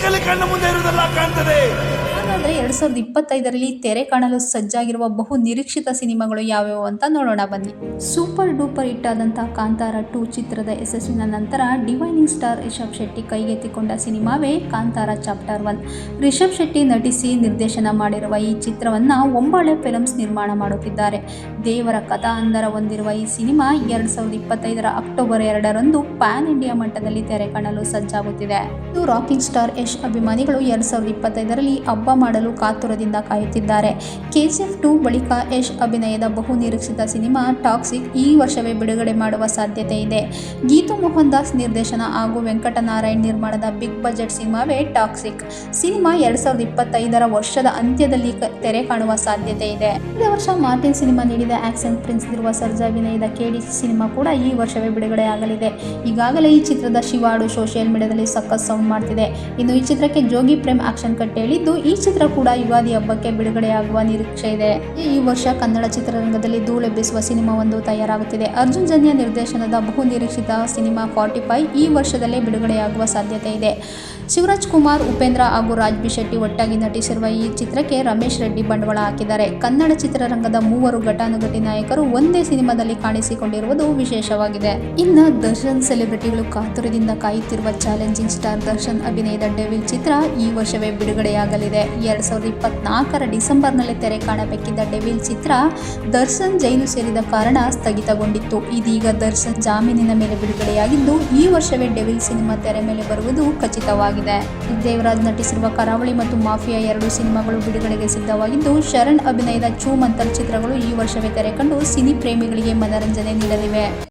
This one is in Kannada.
ಬೈಕಲ್ಲಿ ಕಣ್ಣು ಮುಂದೆ ಇರುವುದೆಲ್ಲ ಕಾಣ್ತದೆ. ಹಾಗಾದ್ರೆ ಎರಡ್ ಸಾವಿರದ ಇಪ್ಪತ್ತೈದರಲ್ಲಿ ತೆರೆ ಕಾಣಲು ಸಜ್ಜಾಗಿರುವ ಬಹು ನಿರೀಕ್ಷಿತ ಸಿನಿಮಾಗಳು ಯಾವ್ಯಾವು ಅಂತ ನೋಡೋಣ ಬನ್ನಿ. ಸೂಪರ್ ಡೂಪರ್ ಹಿಟ್ ಆದಂತಹ ಕಾಂತಾರ ಟೂ ಚಿತ್ರದ ಯಶಸ್ಸಿನ ನಂತರ ಡಿವೈನಿಂಗ್ ಸ್ಟಾರ್ ರಿಷಬ್ ಶೆಟ್ಟಿ ಕೈಗೆತ್ತಿಕೊಂಡ ಸಿನಿಮಾವೇ ಕಾಂತಾರ ಚಾಪ್ಟರ್ ಒನ್. ರಿಷಬ್ ಶೆಟ್ಟಿ ನಟಿಸಿ ನಿರ್ದೇಶನ ಮಾಡಿರುವ ಈ ಚಿತ್ರವನ್ನ ಒಂಬಾಳೆ ಫಿಲಮ್ಸ್ ನಿರ್ಮಾಣ ಮಾಡುತ್ತಿದ್ದಾರೆ. ದೇವರ ಕಥಾ ಅಂದರ ಹೊಂದಿರುವ ಈ ಸಿನಿಮಾ ಎರಡ್ ಸಾವಿರದ ಇಪ್ಪತ್ತೈದರ ಅಕ್ಟೋಬರ್ ಎರಡರಂದು ಪ್ಯಾನ್ ಇಂಡಿಯಾ ಮಟ್ಟದಲ್ಲಿ ತೆರೆ ಕಾಣಲು ಸಜ್ಜಾಗುತ್ತಿದೆ. ಇದು ರಾಕಿಂಗ್ ಸ್ಟಾರ್ ಯಶ್ ಅಭಿಮಾನಿಗಳು ಎರಡ್ ಸಾವಿರದ ಇಪ್ಪತ್ತೈದರಲ್ಲಿ ಹಬ್ಬ ಮಾಡಲು ಕಾತುರದಿಂದ ಕಾಯುತ್ತಿದ್ದಾರೆ. ಕೆಜಿಎಫ್ ಟು ಬಳಿಕ ಯಶ್ ಅಭಿನಯದ ಬಹು ನಿರೀಕ್ಷಿತ ಸಿನಿಮಾ ಟಾಕ್ಸಿಕ್ ಈ ವರ್ಷವೇ ಬಿಡುಗಡೆ ಮಾಡುವ ಸಾಧ್ಯತೆ ಇದೆ. ಗೀತು ಮೋಹನ್ ದಾಸ್ ನಿರ್ದೇಶನ ಹಾಗೂ ವೆಂಕಟನಾರಾಯಣ್ ನಿರ್ಮಾಣದ ಬಿಗ್ ಬಜೆಟ್ ಸಿನಿಮಾವೇ ಟಾಕ್ಸಿಕ್. ಸಿನಿಮಾ ಎರಡ್ ಸಾವಿರದ ಇಪ್ಪತ್ತೈದರ ವರ್ಷದ ಅಂತ್ಯದಲ್ಲಿ ತೆರೆ ಕಾಣುವ ಸಾಧ್ಯತೆ ಇದೆ. ಕಳೆದ ವರ್ಷ ಮಾರ್ಟಿನ್ ಸಿನಿಮಾ ನೀಡಿದ ಆಕ್ಷನ್ ಪ್ರಿನ್ಸ್ ಇರುವ ಸರ್ಜಾ ಅಭಿನಯದ ಕೆಡಿ ಸಿನಿಮಾ ಕೂಡ ಈ ವರ್ಷವೇ ಬಿಡುಗಡೆ ಆಗಲಿದೆ. ಈಗಾಗಲೇ ಈ ಚಿತ್ರದ ಶಿವಾಡು ಸೋಷಿಯಲ್ ಮೀಡಿಯಾದಲ್ಲಿ ಸಖತ್ ಸೌಂಡ್ ಮಾಡ್ತಿದೆ. ಇನ್ನು ಈ ಚಿತ್ರಕ್ಕೆ ಜೋಗಿ ಪ್ರೇಮ್ ಆಕ್ಷನ್ ಕಟ್ ಹೇಳಿದ್ದು ಈ ಚಿತ್ರ ಕೂಡ ಯುಗಾದಿ ಹಬ್ಬಕ್ಕೆ ಬಿಡುಗಡೆಯಾಗುವ ನಿರೀಕ್ಷೆ ಇದೆ. ಈ ವರ್ಷ ಕನ್ನಡ ಚಿತ್ರರಂಗದಲ್ಲಿ ಧೂಳೆಬ್ಬಿಸುವ ಸಿನಿಮಾ ಒಂದು ತಯಾರಾಗುತ್ತಿದೆ. ಅರ್ಜುನ್ ಜನ್ಯ ನಿರ್ದೇಶನದ ಬಹು ನಿರೀಕ್ಷಿತ ಸಿನಿಮಾ ಫಾರ್ಟಿ ಫೈವ್ ಈ ವರ್ಷದಲ್ಲೇ ಬಿಡುಗಡೆಯಾಗುವ ಸಾಧ್ಯತೆ ಇದೆ. ಶಿವರಾಜ್ ಕುಮಾರ್, ಉಪೇಂದ್ರ ಹಾಗೂ ರಾಜ್ ಶೆಟ್ಟಿ ಒಟ್ಟಾಗಿ ನಟಿಸಿರುವ ಈ ಚಿತ್ರಕ್ಕೆ ರಮೇಶ್ ರೆಡ್ಡಿ ಬಂಡವಾಳ ಹಾಕಿದ್ದಾರೆ. ಕನ್ನಡ ಚಿತ್ರರಂಗದ ಮೂವರು ಘಟಾನುಘಟಿ ನಾಯಕರು ಒಂದೇ ಸಿನಿಮಾದಲ್ಲಿ ಕಾಣಿಸಿಕೊಂಡಿರುವುದು ವಿಶೇಷವಾಗಿದೆ. ಇನ್ನು ದರ್ಶನ್ ಸೆಲೆಬ್ರಿಟಿಗಳು ಕಾತುರದಿಂದ ಕಾಯುತ್ತಿರುವ ಚಾಲೆಂಜಿಂಗ್ ಸ್ಟಾರ್ ದರ್ಶನ್ ಅಭಿನಯದ ಡೆವಿಲ್ ಚಿತ್ರ ಈ ವರ್ಷವೇ ಬಿಡುಗಡೆಯಾಗಲಿದೆ. ಎರಡ್ ಸಾವಿರದ ಇಪ್ಪತ್ನಾಲ್ಕರ ಡಿಸೆಂಬರ್ನಲ್ಲಿ ತೆರೆ ಕಾಣಬೇಕಿದ್ದ ಡೆವಿಲ್ ಚಿತ್ರ ದರ್ಶನ್ ಜೈಲು ಸೇರಿದ ಕಾರಣ ಸ್ಥಗಿತಗೊಂಡಿತ್ತು. ಇದೀಗ ದರ್ಶನ್ ಜಾಮೀನಿನ ಮೇಲೆ ಬಿಡುಗಡೆಯಾಗಿದ್ದು, ಈ ವರ್ಷವೇ ಡೆವಿಲ್ ಸಿನಿಮಾ ತೆರೆ ಮೇಲೆ ಬರುವುದು ಖಚಿತವಾಗಿದೆ. ದೇವರಾಜ್ ನಟಿಸಿರುವ ಕರಾವಳಿ ಮತ್ತು ಮಾಫಿಯಾ ಎರಡು ಸಿನಿಮಾಗಳು ಬಿಡುಗಡೆಗೆ ಸಿದ್ಧವಾಗಿದ್ದು, ಶರಣ್ ಅಭಿನಯದ ಚೂ ಮಂತರ್ ಚಿತ್ರಗಳು ಈ ವರ್ಷವೇ ತೆರೆ ಕಂಡು ಸಿನಿ ಪ್ರೇಮಿಗಳಿಗೆ ಮನರಂಜನೆ ನೀಡಲಿವೆ.